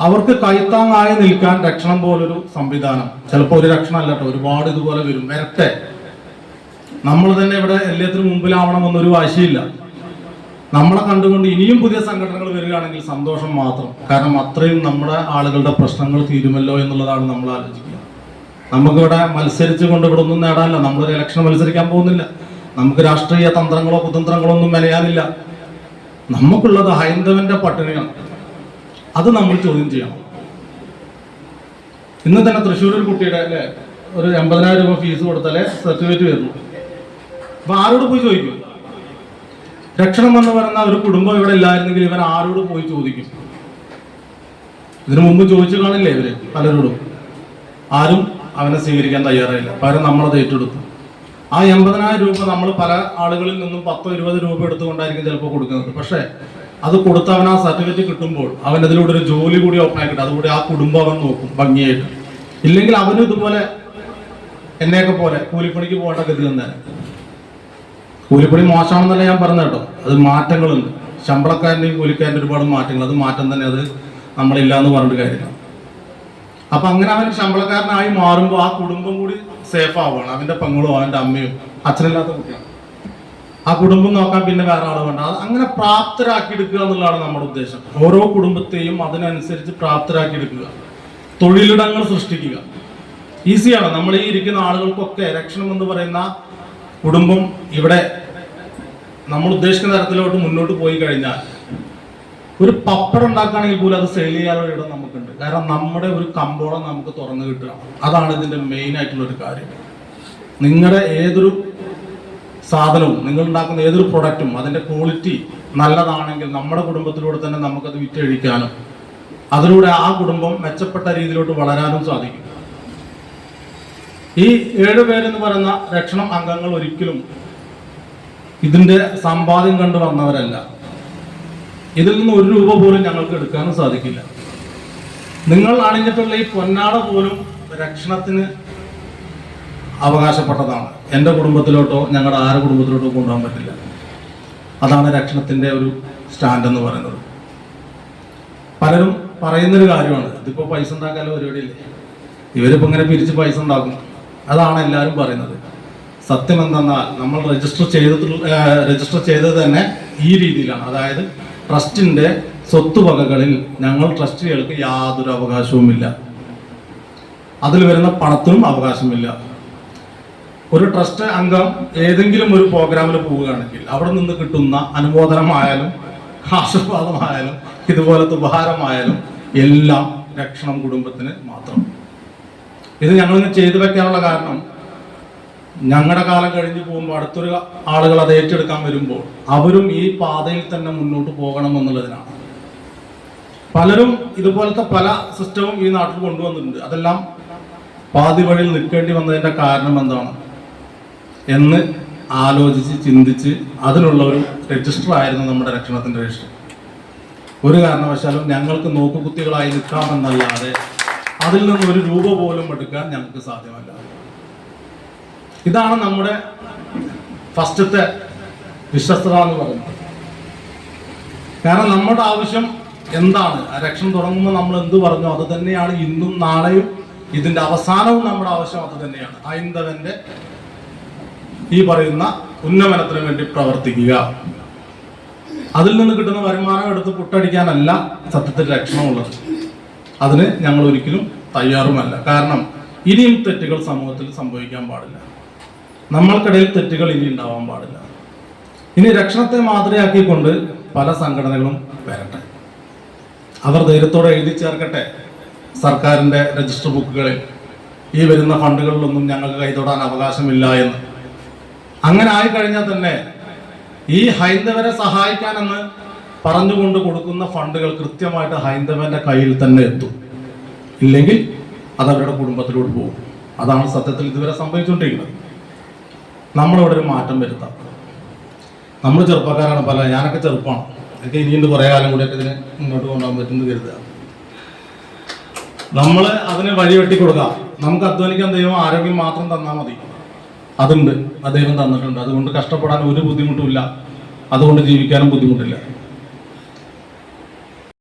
അവർക്ക് കൈത്താങ്ങായി നിൽക്കാൻ രക്ഷണം പോലൊരു സംവിധാനം. ചിലപ്പോൾ ഒരു രക്ഷണം അല്ല കേട്ടോ ഒരുപാട് ഇതുപോലെ വരും. വരട്ടെ. നമ്മൾ തന്നെ ഇവിടെ എല്ലാത്തിനും മുമ്പിലാവണമെന്നൊരു വാശിയില്ല. നമ്മളെ കണ്ടുകൊണ്ട് ഇനിയും പുതിയ സംഘടനകൾ വരികയാണെങ്കിൽ സന്തോഷം മാത്രം. കാരണം അത്രയും നമ്മുടെ ആളുകളുടെ പ്രശ്നങ്ങൾ തീരുമല്ലോ എന്നുള്ളതാണ് നമ്മൾ ആലോചിക്കുക. നമുക്കിവിടെ മത്സരിച്ചു കൊണ്ട് ഇവിടെ ഒന്നും നേടാനില്ല. നമ്മളൊരു ഇലക്ഷൻ മത്സരിക്കാൻ പോകുന്നില്ല. നമുക്ക് രാഷ്ട്രീയ തന്ത്രങ്ങളോ കുതന്ത്രങ്ങളോ ഒന്നും മെനയാനില്ല. നമുക്കുള്ളത് ഹൈന്ദവന്റെ പട്ടിണിയാണ്. അത് നമ്മൾ ചോദ്യം ചെയ്യണം ഇന്ന് തന്നെ തൃശ്ശൂർ ഒരു കുട്ടിയുടെ അല്ലെ ഒരു എൺപതിനായിരം രൂപ ഫീസ് കൊടുത്താലേ സർട്ടിഫിക്കറ്റ് വരുന്നു. അപ്പൊ ആരോട് പോയി ചോദിക്കും? രക്ഷണം എന്ന് പറയുന്ന ഒരു കുടുംബം ഇവിടെ ഇല്ലായിരുന്നെങ്കിൽ ഇവർ ആരോട് പോയി ചോദിക്കും? ഇതിനു മുമ്പ് ചോദിച്ചു കാണില്ലേ ഇവർ പലരോടും? ആരും അവനെ സ്വീകരിക്കാൻ തയ്യാറായില്ല. പകരം നമ്മളത് ഏറ്റെടുത്തു. ആ എൺപതിനായിരം രൂപ നമ്മൾ പല ആളുകളിൽ നിന്നും പത്തോ ഇരുപത് രൂപ എടുത്തുകൊണ്ടായിരിക്കും ചിലപ്പോൾ കൊടുക്കുന്നത്. പക്ഷേ അത് കൊടുത്തവൻ ആ സർട്ടിഫിക്കറ്റ് കിട്ടുമ്പോൾ അവൻ അതിലൂടെ ഒരു ജോലി കൂടി ഓപ്പൺ ആക്കിയിട്ട് അതുകൂടി ആ കുടുംബം അവൻ നോക്കും ഭംഗിയായിട്ട്. ഇല്ലെങ്കിൽ അവനും ഇതുപോലെ എന്നെയൊക്കെ പോലെ കൂലിപ്പണിക്ക് പോകേണ്ട ഗതി തന്നെ. കൂലിപ്പണി മോശമാണെന്നല്ല ഞാൻ പറഞ്ഞ കേട്ടോ. അത് മാറ്റങ്ങളുണ്ട്. ശമ്പളക്കാരന്റെയും കൂലിക്കാരന്റെ ഒരുപാട് മാറ്റങ്ങൾ. അത് മാറ്റം തന്നെ അത് നമ്മളില്ല എന്ന് പറഞ്ഞിട്ട് കാര്യമില്ല. അപ്പൊ അങ്ങനെ അവൻ ശമ്പളക്കാരനായി മാറുമ്പോൾ ആ കുടുംബം കൂടി സേഫ് ആവുകയാണ്. അവന്റെ പെങ്ങളും അവന്റെ അമ്മയും അച്ഛനില്ലാത്ത കുട്ടിയാണ്. ആ കുടുംബം നോക്കാൻ പിന്നെ വേറെ ആളെ വേണ്ട. അങ്ങനെ പ്രാപ്തരാക്കി എടുക്കുക എന്നുള്ളതാണ് നമ്മുടെ ഉദ്ദേശം. ഓരോ കുടുംബത്തെയും അതിനനുസരിച്ച് പ്രാപ്തരാക്കി എടുക്കുക തൊഴിലിടങ്ങൾ സൃഷ്ടിക്കുക. ഈസിയാണ്. നമ്മൾ ഈ ഇരിക്കുന്ന ആളുകൾക്കൊക്കെ രക്ഷണം എന്ന് പറയുന്ന കുടുംബം ഇവിടെ നമ്മൾ ഉദ്ദേശിക്കുന്ന തരത്തിലോട്ട് മുന്നോട്ട് പോയി കഴിഞ്ഞാൽ ഒരു പപ്പടം ഉണ്ടാക്കുകയാണെങ്കിൽ പോലും അത് സെയിൽ ചെയ്യാനുള്ള ഇടം നമുക്കുണ്ട്. കാരണം നമ്മുടെ ഒരു കമ്പോളം നമുക്ക് തുറന്നു കിട്ടുക. അതാണ് ഇതിന്റെ മെയിൻ ആയിട്ടുള്ള ഒരു കാര്യം. നിങ്ങളുടെ ഏതൊരു സാധനവും നിങ്ങൾ ഉണ്ടാക്കുന്ന ഏതൊരു പ്രൊഡക്റ്റും അതിന്റെ ക്വാളിറ്റി നല്ലതാണെങ്കിൽ നമ്മുടെ കുടുംബത്തിലൂടെ തന്നെ നമുക്കത് വിറ്റഴിക്കാനും അതിലൂടെ ആ കുടുംബം മെച്ചപ്പെട്ട രീതിയിലോട്ട് വളരാനും സാധിക്കും. ഈ ഏഴ് പേരെന്ന് പറയുന്ന രക്ഷണം അംഗങ്ങൾ ഒരിക്കലും ഇതിന്റെ സമ്പാദ്യം കണ്ടു വന്നവരല്ല. ഇതിൽ നിന്ന് ഒരു രൂപ പോലും ഞങ്ങൾക്ക് എടുക്കാനും സാധിക്കില്ല. നിങ്ങൾ അണിഞ്ഞിട്ടുള്ള ഈ പൊന്നാട പോലും രക്ഷണത്തിന് അവകാശപ്പെട്ടതാണ്. എന്റെ കുടുംബത്തിലോട്ടോ ഞങ്ങളുടെ ആരുടെ കുടുംബത്തിലോട്ടോ കൊണ്ടുപോകാൻ പറ്റില്ല. അതാണ് രക്ഷണത്തിന്റെ ഒരു സ്റ്റാൻഡ് എന്ന് പറയുന്നത്. പലരും പറയുന്നൊരു കാര്യമാണ് ഇതിപ്പോൾ പൈസ ഉണ്ടാക്കാനുള്ള പരിപാടിയില്ലേ? ഇവരിപ്പോൾ ഇങ്ങനെ പിരിച്ച് പൈസ ഉണ്ടാക്കും. അതാണ് എല്ലാവരും പറയുന്നത്. സത്യം എന്തെന്നാൽ നമ്മൾ രജിസ്റ്റർ ചെയ്തിട്ടുള്ള രജിസ്റ്റർ ചെയ്തത് തന്നെ ഈ രീതിയിലാണ്. അതായത് ട്രസ്റ്റിന്റെ സ്വത്തുവകകളിൽ ഞങ്ങൾ ട്രസ്റ്റികൾക്ക് യാതൊരു അവകാശവുമില്ല. അതിൽ വരുന്ന പണത്തിനും അവകാശമില്ല. ഒരു ട്രസ്റ്റ് അംഗം ഏതെങ്കിലും ഒരു പ്രോഗ്രാമിൽ പോവുകയാണെങ്കിൽ അവിടെ നിന്ന് കിട്ടുന്ന അനുമോദനമായാലും ആശീർവാദമായാലും ഇതുപോലത്തെ ഉപഹാരമായാലും എല്ലാം രക്ഷണം കുടുംബത്തിന് മാത്രം. ഇത് ഞങ്ങളിന്ന് ചെയ്തു വെക്കാനുള്ള കാരണം ഞങ്ങളുടെ കാലം കഴിഞ്ഞു പോകുമ്പോൾ അടുത്തൊരു ആളുകൾ അത് ഏറ്റെടുക്കാൻ വരുമ്പോൾ അവരും ഈ പാതയിൽ തന്നെ മുന്നോട്ട് പോകണം എന്നുള്ളതിനാണ്. പലരും ഇതുപോലത്തെ പല സിസ്റ്റവും ഈ നാട്ടിൽ കൊണ്ടുവന്നിട്ടുണ്ട്. അതെല്ലാം പാതി വഴിയിൽ നിൽക്കേണ്ടി വന്നതിന്റെ കാരണം എന്താണ്? എന്ന് ആലോചിച്ച് ചിന്തിച്ച് അതിലുള്ള ഒരു രജിസ്റ്റർ ആയിരുന്നു നമ്മുടെ രക്ഷണത്തിന്റെ രജിസ്റ്റർ. ഒരു കാരണവശാലും ഞങ്ങൾക്ക് നോക്കുകുത്തികളായി നിൽക്കാമെന്നല്ലാതെ അതിൽ നിന്ന് ഒരു രൂപ പോലും എടുക്കാൻ ഞങ്ങൾക്ക് സാധ്യമല്ല. ഇതാണ് നമ്മുടെ ഫസ്റ്റത്തെ വിശ്വസ്തത എന്ന് പറയുന്നത്. കാരണം നമ്മുടെ ആവശ്യം എന്താണ്? ആ രക്ഷണം തുടങ്ങുമ്പോൾ നമ്മൾ എന്ത് പറഞ്ഞു? അത് തന്നെയാണ് ഇന്നും നാളെയും ഇതിന്റെ അവസാനവും നമ്മുടെ ആവശ്യം അത് തന്നെയാണ്. ഹൈന്ദവന്റെ ഈ പറയുന്ന ഉന്നമനത്തിന് വേണ്ടി പ്രവർത്തിക്കുക. അതിൽ നിന്ന് കിട്ടുന്ന വരുമാനം എടുത്ത് പുട്ടടിക്കാനല്ല സത്യത്തിൽ ലക്ഷണമുള്ളത്. അതിന് ഞങ്ങൾ ഒരിക്കലും തയ്യാറുമല്ല. കാരണം ഇനിയും തെറ്റുകൾ സമൂഹത്തിൽ സംഭവിക്കാൻ പാടില്ല. നമ്മൾക്കിടയിൽ തെറ്റുകൾ ഇനി ഉണ്ടാവാൻ പാടില്ല. ഇനി രക്ഷണത്തെ മാതൃകയാക്കിക്കൊണ്ട് പല സംഘടനകളും വരട്ടെ. അവർ ധൈര്യത്തോടെ എഴുതി ചേർക്കട്ടെ സർക്കാരിന്റെ രജിസ്റ്റർ ബുക്കുകളിൽ. ഈ വരുന്ന ഫണ്ടുകളിലൊന്നും ഞങ്ങൾക്ക് കൈതൊടാൻ അവകാശമില്ല എന്ന്. അങ്ങനെ ആയി കഴിഞ്ഞാൽ തന്നെ ഈ ഹൈന്ദവരെ സഹായിക്കാനെന്ന് പറഞ്ഞുകൊണ്ട് കൊടുക്കുന്ന ഫണ്ടുകൾ കൃത്യമായിട്ട് ഹൈന്ദവന്റെ കയ്യിൽ തന്നെ എത്തും. ഇല്ലെങ്കിൽ അത് അവരുടെ കുടുംബത്തിലൂടെ പോകും. അതാണ് സത്യത്തിൽ ഇതുവരെ സംഭവിച്ചുകൊണ്ടിരിക്കുന്നത്. നമ്മളിവിടെ ഒരു മാറ്റം വരുത്താം. നമ്മൾ ചെറുപ്പക്കാരാണ് പല ഞാനൊക്കെ ചെറുപ്പമാണ് എനിക്ക് ഇനിയുണ്ട് കുറേ കാലം കൂടിയൊക്കെ ഇതിനെ മുന്നോട്ട് കൊണ്ടുപോകാൻ പറ്റുമെന്ന് കരുതുക. നമ്മൾ അതിനെ വഴി വെട്ടി നമുക്ക് അധ്വാനിക്കാൻ ദൈവം ആരോഗ്യം മാത്രം തന്നാൽ മതി. അതുണ്ട്. അദ്ദേഹം തന്നിട്ടുണ്ട്. അതുകൊണ്ട് കഷ്ടപ്പെടാൻ ഒരു ബുദ്ധിമുട്ടുമില്ല. അതുകൊണ്ട് ജീവിക്കാനും ബുദ്ധിമുട്ടില്ല.